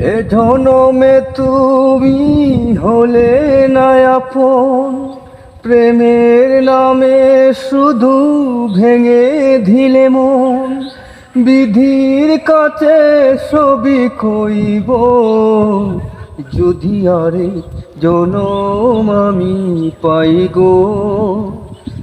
এ জনমে তুমি হলে আপন, প্রেমের নামে শুধু ভেঙে দিলে মন। বিধির কাছে ছবি কইব যদি আরে জনম আমি পাই গো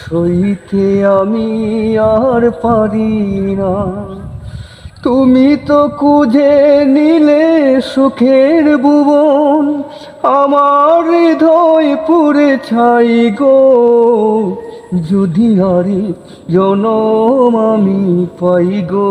সইতে আমি আর পারি না। তুমি তো খুঁজে নিলে সুখের ভুবন, আমার হৃদয় পুরে ছাই গো। যদি আরে জনম আমি পাই গো।